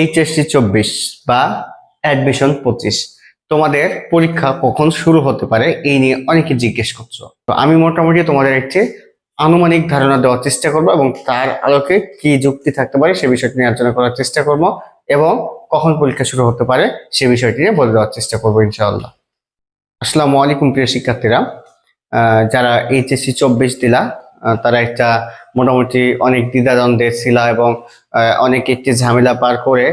HSC চব্বিশ বা admission পঁচিশ। তোমাদের পরীক্ষা কখন শুরু হতে পারে এই নিয়ে অনেকে জিজ্ঞেস করছ। তো আমি মোটামুটি তোমাদের একটি আনুমানিক ধারণা দেওয়ার চেষ্টা করব এবং তার আলোকে কি যুক্তি থাকতে পারে সে বিষয়টি নিয়ে আলোচনা করার চেষ্টা করব এবং কখন পরীক্ষা শুরু হতে পারে সে বিষয়টি নিয়ে বলে দেওয়ার চেষ্টা করব ইনশাআল্লাহ। আসসালামু আলাইকুম প্রিয় শিক্ষার্থীরা। যারা এইচএসসি চব্বিশ দিলা তারা একটা মোটামুটি অনেক দ্বিধাদ্বন্দ্বে ছিল এবং অনেক একটি ঝামেলা পার করে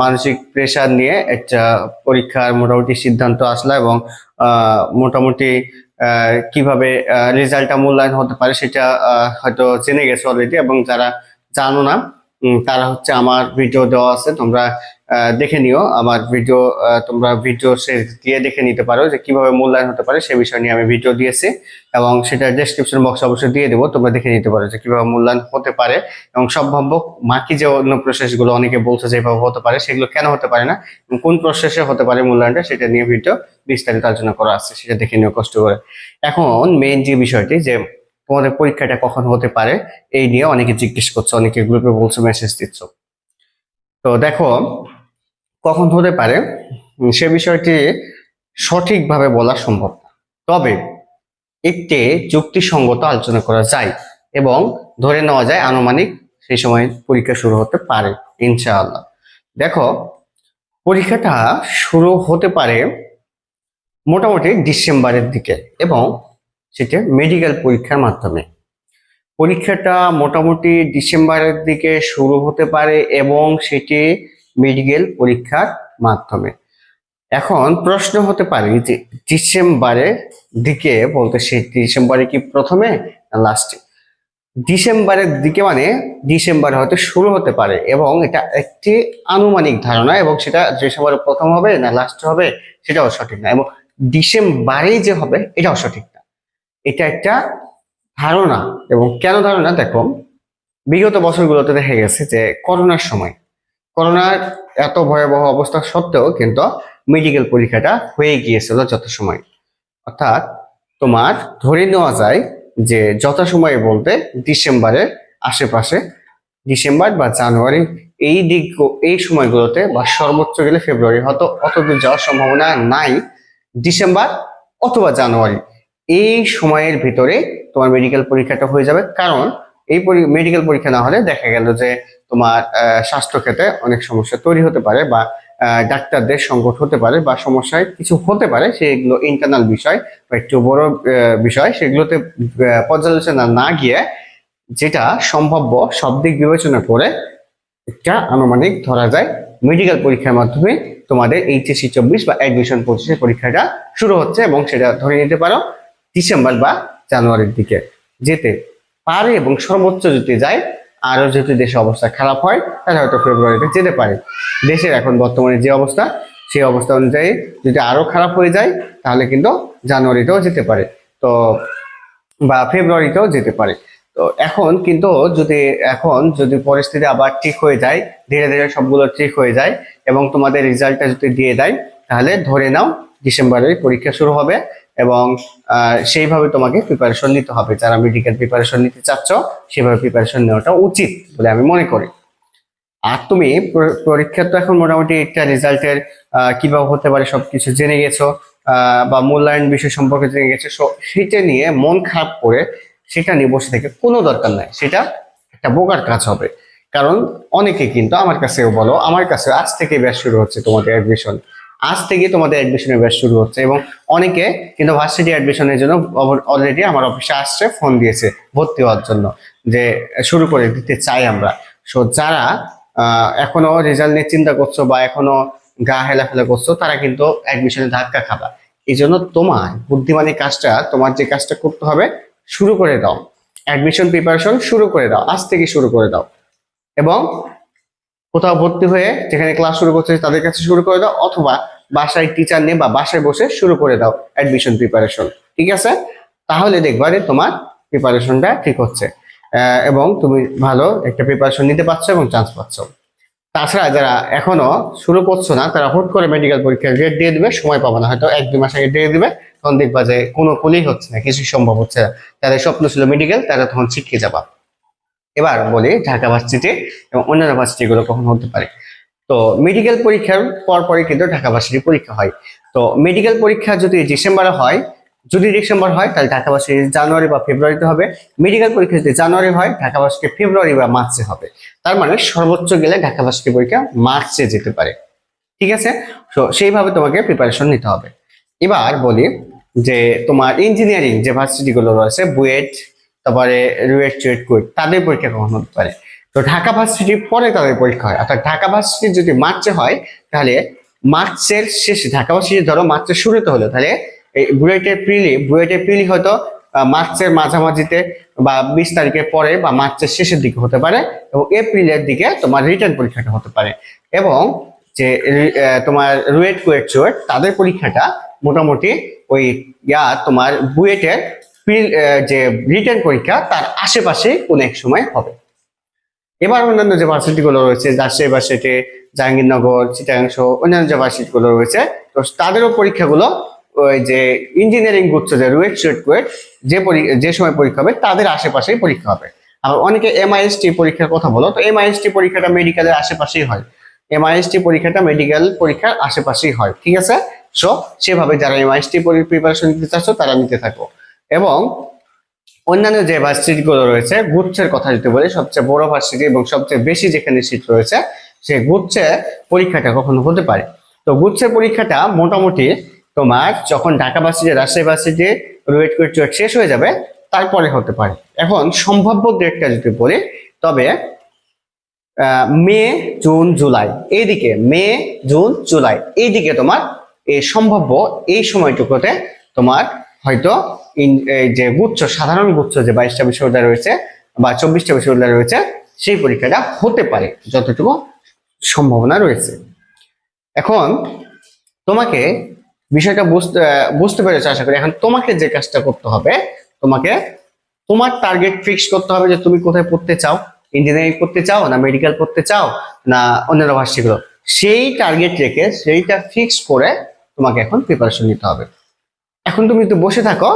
মানসিক প্রেশার নিয়ে একটা পরীক্ষার মোটামুটি সিদ্ধান্ত আসলো এবং মোটামুটি কীভাবে রেজাল্টটা মূল্যায়ন হতে পারে সেটা হয়তো জেনে গেছে অলরেডি এবং যারা জানো না তারা হচ্ছে আমার ভিডিও দেওয়া আছে, তোমরা দেখে নিও। আমার ভিডিও তোমরা ভিডিও দিয়ে দেখে নিতে পারো যে কীভাবে মূল্যায়ন হতে পারে সে বিষয় নিয়ে আমি ভিডিও দিয়েছি এবং সেটা ডেসক্রিপশন বক্সে অবশ্যই দিয়ে দেবো, তোমরা দেখে নিতে পারো যে কীভাবে মূল্যায়ন হতে পারে এবং সম্ভাব্য বাকি যে অন্য প্রসেসগুলো অনেকে বলছে যে এভাবে হতে পারে, সেগুলো কেন হতে পারে না, এবং কোন প্রসেসে হতে পারে মূল্যায়নটা সেটা নিয়ে ভিডিও বিস্তারিত আলোচনা করা আছে, সেটা দেখে নিও কষ্ট করে। এখন মেইন যে বিষয়টি যে তোমাদের পরীক্ষাটা কখন হতে পারে, এই নিয়ে অনেকে জিজ্ঞেস করছে, অনেকে গ্রুপে বলছে মেসেজ দিচ্ছ। তো দেখো, কখন হতে পারে সে বিষয়টি সঠিকভাবে বলা সম্ভব তবে একটি যুক্তিসঙ্গত আলোচনা করা যায় এবং ধরে নেওয়া যায় আনুমানিক সেই সময় পরীক্ষা শুরু হতে পারে, ইনশাআল্লাহ। দেখো, পরীক্ষাটা শুরু হতে পারে মোটামুটি ডিসেম্বরের দিকে এবং সেটা মেডিকেল পরীক্ষার মাধ্যমে। পরীক্ষাটা মোটামুটি ডিসেম্বরের দিকে শুরু হতে পারে এবং সেটি মেডিকেল পরীক্ষার মাধ্যমে। এখন প্রশ্ন হতে পারে যে ডিসেম্বরের দিকে বলতে সে ডিসেম্বরে কি প্রথমে লাস্টে ডিসেম্বরের দিকে মানে ডিসেম্বর হয়তো শুরু হতে পারে এবং এটা একটি আনুমানিক ধারণা এবং সেটা ডিসেম্বরে প্রথম হবে না লাস্ট হবে সেটাও সঠিক না এবং ডিসেম্বরেই যে হবে এটাও সঠিক না। এটা একটা ধারণা এবং কেন ধারণা? দেখো, বিগত বছরগুলোতে দেখা গেছে যে করোনার সময়, করোনার এত ভয়াবহ অবস্থা সত্ত্বেও কিন্তু মেডিকেল পরীক্ষাটা হয়ে গিয়েছিল যত সময়। অর্থাৎ তোমার ধরে নেওয়া যায় যে যথাসময়ে বলতে ডিসেম্বরের আশেপাশে, ডিসেম্বর বা জানুয়ারি এই দিক, এই সময়গুলোতে বা সর্বোচ্চ গেলে ফেব্রুয়ারি হয়তো অত দূর যাওয়ার সম্ভাবনা নাই, ডিসেম্বর অথবা জানুয়ারি। এই সময়ের ভিতরে তোমার মেডিকেল পরীক্ষাটা হয়ে যাবে। কারণ এই মেডিকেল পরীক্ষা না হলে দেখা গেল যে তোমার আহ, স্বাস্থ্যক্ষেত্রে অনেক সমস্যা তৈরি হতে পারে বা ডাক্তারদের সংকট হতে পারে বা সমস্যায় কিছু হতে পারে। সেগুলো ইন্টারনাল বিষয় বা একটু বড় বিষয়। সেগুলোতে পর্যালোচনা না গিয়ে যেটা সম্ভাব্য সব দিক বিবেচনা করে একটা আনুমানিক ধরা যায় মেডিকেল পরীক্ষার মাধ্যমে তোমাদের এইচএসসি চব্বিশ বা অ্যাডমিশন পঁচিশের পরীক্ষাটা শুরু হচ্ছে এবং সেটা ধরে নিতে পারো। ডিসেম্বর বা জানুয়ারির দিকে যেতে পারে এবং সর্বোচ্চ যদি যায়, আরও যদি দেশের অবস্থা খারাপ হয়, তাহলে হয়তো ফেব্রুয়ারিতে যেতে পারে। দেশের এখন বর্তমানে যে অবস্থা, সেই অবস্থা অনুযায়ী যদি আরও খারাপ হয়ে যায়, তাহলে কিন্তু জানুয়ারিতেও যেতে পারে। তো, বা ফেব্রুয়ারিতেও যেতে পারে। তো এখন কিন্তু যদি, এখন যদি পরিস্থিতি আবার ঠিক হয়ে যায়, ধীরে ধীরে সবগুলো ঠিক হয়ে যায় এবং তোমাদের রেজাল্টটা যদি দিয়ে দেয়, তাহলে ধরে নাও ডিসেম্বরে পরীক্ষা শুরু হবে। এবং সেইভাবে তোমাকে প্রিপারেশন নিতে হবে। যারা মেডিকেল প্রিপারেশন নিতে চাচ্ছ সেভাবে প্রিপারেশন নেওয়াটা উচিত বলে আমি মনে করি। আর তুমি পর- পরীক্ষা তো এখন মোটামুটি একটা রেজাল্টের কীভাবে হতে পারে সবকিছু জেনে গেছো বা মূল্যায়ন বিষয় সম্পর্কে জেনে গেছো সেটা নিয়ে মন খারাপ করে সেটা নিয়ে বসে থেকে কোনো দরকার নাই। সেটা একটা বোকার কাজ হবে। কারণ অনেকে কিন্তু আমার কাছেও বলো, আমার কাছে আজ থেকে ব্যাস শুরু হচ্ছে তোমাদের অ্যাডমিশন আজ থেকে তোমাদের অ্যাডমিশনের ব্যাস শুরু হচ্ছে এবং অনেকে কিন্তু ভার্সিটি অ্যাডমিশনের জন্য অলরেডি আমার অফিসে আসছে ফোন দিয়েছে ভর্তি হওয়ার জন্য যে শুরু করে দিতে চাই আমরা। সো যারা এখনও রেজাল্ট নিয়ে চিন্তা করছ বা এখনও গা হেলাফেলা করছ, তারা কিন্তু অ্যাডমিশনে ধাক্কা খাবা। এই জন্য তোমার বুদ্ধিমানী কাজটা, তোমার যে কাজটা করতে হবে, শুরু করে দাও। অ্যাডমিশন প্রিপারেশন শুরু করে দাও, আজ থেকে শুরু করে দাও। এবং কোথাও ভর্তি হয়ে যেখানে ক্লাস শুরু করছে তাদের কাছে শুরু করে দাও, অথবা বাসায় টিচার নিয়ে বা বাসায় বসে শুরু করে দাও অ্যাডমিশন প্রিপারেশন ঠিক আছে? তাহলে দেখবা যে তোমার প্রিপারেশনটা ঠিক হচ্ছে। এবং তুমি ভালো একটা প্রিপারেশন নিতে পারছ এবং চান্স পাচ্ছ। তাছাড়া যারা এখনও শুরু করছ না, তারা হুট করে মেডিকেল পরীক্ষার ডেট দিয়ে দিবে, সময় পাবে না। হয়তো এক, দুই মাস আগে দিয়ে দিবে, তখন দেখবা যে কোনো কুলেই হচ্ছে না, কিছুই সম্ভব হচ্ছে না। তাদের স্বপ্ন ছিল মেডিকেল তারা তখন ছিটকে যাবা। এবার বলি ঢাকা ভার্সিটি এবং অন্যান্য ভার্সিটি গুলো কখন হতে পারে। তো মেডিকেল পরীক্ষার পরপরই কিন্তু ঢাকা পরীক্ষা হয়। তো মেডিকেল পরীক্ষা যদি ডিসেম্বরে হয়, যদি ডিসেম্বর হয়, তাহলে ঢাকা ভার্সিটি জানুয়ারি বা ফেব্রুয়ারিতে হবে। মেডিকেল পরীক্ষা যদি জানুয়ারি হয়, ঢাকা ভার্সিটি ফেব্রুয়ারি বা মার্চে হবে। তার মানে সর্বোচ্চ গেলে ঢাকা ভার্সিটি পরীক্ষা মার্চে যেতে পারে। ঠিক আছে? তো সেইভাবে তোমাকে প্রিপারেশন নিতে হবে। এবার বলি যে তোমার ইঞ্জিনিয়ারিং যে ভার্সিটিগুলো রয়েছে, বুয়েট, তারপরে রুয়েট, চুয়েট, কুয়েট, তাদের পরীক্ষা কখন হতে পারে? তো ঢাকা ভার্সিটির পরে তাদের পরীক্ষা হয়। অর্থাৎ ঢাকা ভার্সিটি যদি মার্চে হয়, তাহলে মার্চের শেষে, ঢাকা ভার্সিটি ধরো মার্চের শুরুতে হলো, তাহলে এই বুয়েট এপ্রিলে বুয়েট এপ্রিলই হয়তো মার্চের মাঝামাঝিতে বা বিশ তারিখের পরে বা মার্চের শেষের দিকে হতে পারে এবং এপ্রিলের দিকে তোমার রিটার্ন পরীক্ষাটা হতে পারে। এবং যে তোমার রুয়েট কুয়েট চুয়েট তাদের পরীক্ষাটা মোটামুটি ওই, ইয়া তোমার বুয়েটের যে রিটার্ন পরীক্ষা, তার আশেপাশে কোন এক সময় হবে। এবার অন্যান্য যে ভার্সিটিগুলো রয়েছে রাজশাহী ভার্সিটি, জাহাঙ্গীরনগর চিটাংশ অন্যান্য যে ভার্সিটিগুলো রয়েছে, তো তাদেরও পরীক্ষাগুলো ওই যে ইঞ্জিনিয়ারিং গুচ্ছ যে রুয়েট সুয়েট কুয়েট যে যে সময় পরীক্ষা হবে, তাদের আশেপাশেই পরীক্ষা হবে। আর অনেকে এমআইএসটি পরীক্ষার কথা বলো, তো এমআইএসটি পরীক্ষাটা মেডিকেলের আশেপাশেই হয়। এমআইএসটি পরীক্ষাটা মেডিকেল পরীক্ষার আশেপাশেই হয়, ঠিক আছে? সো সেভাবে যারা এমআইএসটি প্রিপারেশন নিতে চাচ্ছ, তারা নিতে থাকো। এবং অন্যান্য যে ভার্সিটিগুলো রয়েছে, গুচ্ছের কথা যদি বলি, সবচেয়ে বড় ভার্সিটি এবং সবচেয়ে বেশি যেখানে সিট রয়েছে, সে গুচ্ছে পরীক্ষাটা কখনো হতে পারে। তো গুচ্ছের পরীক্ষাটা মোটামুটি তোমার যখন ঢাকা ভার্সিটি, রাজশাহী ভার্সিটি রুয়েট কুয়েট চুয়েট শেষ হয়ে যাবে, তারপরে হতে পারে। এখন সম্ভাব্য ডেটটা যদি বলি, তবে মে, জুন, জুলাই, এইদিকে মে, জুন, জুলাই, এইদিকে তোমার এই সম্ভাব্য এই সময়টুকুতে তোমার হয়তো এই যে গুচ্ছ, সাধারণ গুচ্ছ যে বাইশটা বিশ্ববিদ্যালয় রয়েছে বা চব্বিশটা বিশ্ববিদ্যালয় রয়েছে, সেই পরীক্ষাটা হতে পারে, যতটুকু সম্ভাবনা রয়েছে। এখন তোমাকে বিষয়টা বুঝতে বুঝতে পেরেছ, আশা করি। এখন তোমাকে যে কাজটা করতে হবে, তোমাকে তোমার টার্গেট ফিক্স করতে হবে যে তুমি কোথায় পড়তে চাও ইঞ্জিনিয়ারিং করতে চাও, না মেডিকেল করতে চাও, না অন্যান্য ভার্সিটিগুলো। সেই টার্গেট রেখে সেইটা ফিক্স করে তোমাকে এখন প্রিপারেশন নিতে হবে। এখন তুমি যদি বসে থাকো।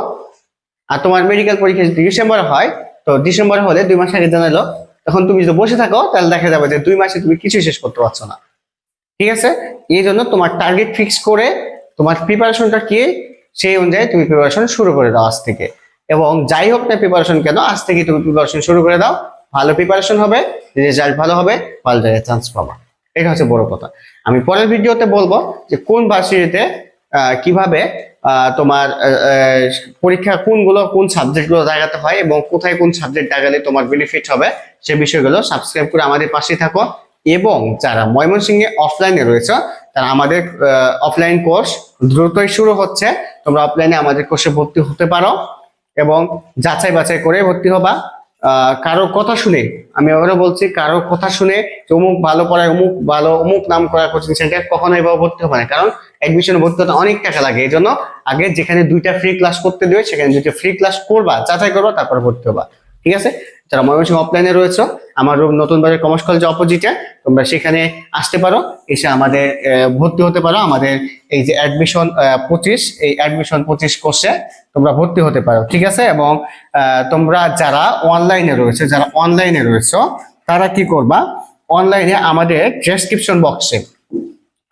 আর তোমার মেডিকেল পরীক্ষা যদি ডিসেম্বর হয়, তো ডিসেম্বর হলে দুই মাস আগে জানালো। তখন তুমি যদি বসে থাকো, তাহলে দেখা যাবে যে দুই মাসে তুমি কিছুই শেষ করতে পারছ না। ঠিক আছে? এই জন্য তোমার টার্গেট ফিক্স করে তোমার প্রিপারেশনটা কি? সেই অনুযায়ী তুমি প্রিপারেশন শুরু করে দাও আজ থেকে। এবং যাই হোক না প্রিপারেশন কেন, আজ থেকে তুমি প্রিপারেশন শুরু করে দাও। ভালো প্রিপারেশন হবে রেজাল্ট ভালো হবে, ভালো জায়গায় চান্স পাবা। এটা হচ্ছে বড় কথা। আমি পরের ভিডিওতে বলব যে কোন ভার্সিটিতে কীভাবে তোমার পরীক্ষা কোনগুলো, কোন সাবজেক্টগুলো দেখাতে হয় এবং কোথায় কোন সাবজেক্ট দেখালে তোমার বেনিফিট হবে, সে বিষয়গুলো সাবস্ক্রাইব করে আমাদের পাশে থাকো। এবং যারা ময়মনসিংহে অফলাইনে রয়েছে, তারা আমাদের অফলাইন কোর্স দ্রুতই শুরু হচ্ছে। তোমরা অফলাইনে আমাদের কোর্সে ভর্তি হতে পারো এবং যাচাই বাছাই করে ভর্তি হবা। কারও কথা শুনে, আমি আবারও বলছি, কারও কথা শুনে যে অমুক ভালো পড়ায়, অমুক ভালো, অমুক নাম করা কোচিং সেন্টার কখনো এভাবে ভর্তি হবে না। কারণ অ্যাডমিশনে ভর্তি হতে অনেক টাকা লাগে। এই জন্য আগে যেখানে দুইটা ফ্রি ক্লাস করতে দেবে, সেখানে দুইটা ফ্রি ক্লাস করবা, যাচাই করবা, তারপর ভর্তি হবা। ঠিক আছে? যারা ময়মনসিংহ অফলাইনে রয়েছে, আমার রুম নতুন বাজার কমার্স কলেজের অপোজিটে তোমরা সেখানে আসতে পারো, এসে আমাদের ভর্তি হতে পারো। আমাদের এই যে অ্যাডমিশন পঁচিশ, এই অ্যাডমিশন পঁচিশ কোর্সে তোমরা ভর্তি হতে পারো, ঠিক আছে? এবং তোমরা যারা অনলাইনে রয়েছে, যারা অনলাইনে রয়েছে, তারা কি করবা? অনলাইনে আমাদের ডেসক্রিপশন বক্সে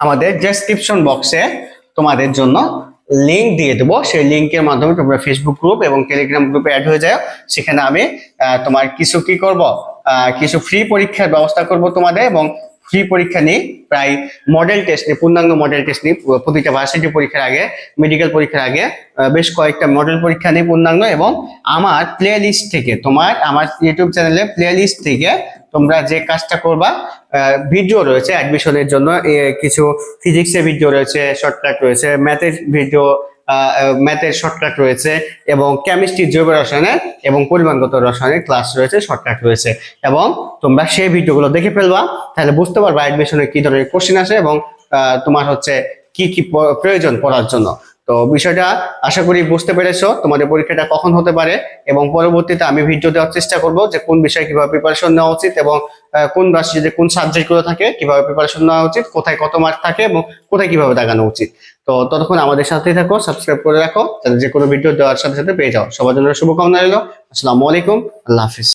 আমাদের ডেসক্রিপশন বক্সে তোমাদের জন্য লিংক দিয়ে দেবো। সেই লিঙ্কের মাধ্যমে তোমরা ফেসবুক গ্রুপ এবং টেলিগ্রাম গ্রুপে অ্যাড হয়ে যাও। সেখানে আমি তোমার কিছু কি করব? কিছু ফ্রি পরীক্ষার ব্যবস্থা করব তোমাদের এবং ফ্রি পরীক্ষা নিয়ে প্রায় মডেল টেস্ট নিয়ে, পূর্ণাঙ্গ মডেল টেস্ট প- প্রতিটা ভার্সিটি পরীক্ষার আগে মেডিকেল পরীক্ষার আগে বেশ কয়েকটা মডেল পরীক্ষা নিয়ে পূর্ণাঙ্গ এবং আমার প্লে লিস্ট থেকে, তোমার, আমার ইউটিউব চ্যানেলে প্লে লিস্ট থেকে তোমরা যে কাজটা করবা ভিডিও রয়েছে অ্যাডমিশনের জন্য কিছু ফিজিক্সের ভিডিও রয়েছে শর্টকাট রয়েছে ম্যাথের ভিডিও ম্যাথের শর্টকাট রয়েছে এবং কেমিস্ট্রি জৈব রসায়নের এবং পরিমাণগত রসায়নের ক্লাস রয়েছে শর্টকাট রয়েছে। এবং তোমরা সেই ভিডিওগুলো দেখে ফেলবা, তাহলে বুঝতে পারবা অ্যাডমিশনে কি ধরনের কোশ্চেন আসে এবং তোমার হচ্ছে কি কি প্রয়োজন পড়ার জন্য। তো বিষয়টা আশা করি বুঝতে পেরেছ, তোমাদের পরীক্ষাটা কখন হতে পারে এবং পরবর্তীতে আমি ভিডিও দেওয়ার চেষ্টা করব যে কোন বিষয়ে কীভাবে প্রিপারেশন নেওয়া উচিত এবং কোন ভার্সিটিতে কোন সাবজেক্টগুলো থাকে কীভাবে প্রিপারেশন নেওয়া উচিত, কোথায় কত মার্ক থাকে এবং কোথায় কীভাবে দাগানো উচিত। তো ততক্ষণ আমাদের সাথেই থাকো সাবস্ক্রাইব করে রাখো যে কোনো ভিডিও দেওয়ার সাথে সাথে পেয়ে যাও। সবার জন্য শুভকামনা রইল। আসসালামু আলাইকুম, আল্লাহ হাফিজ।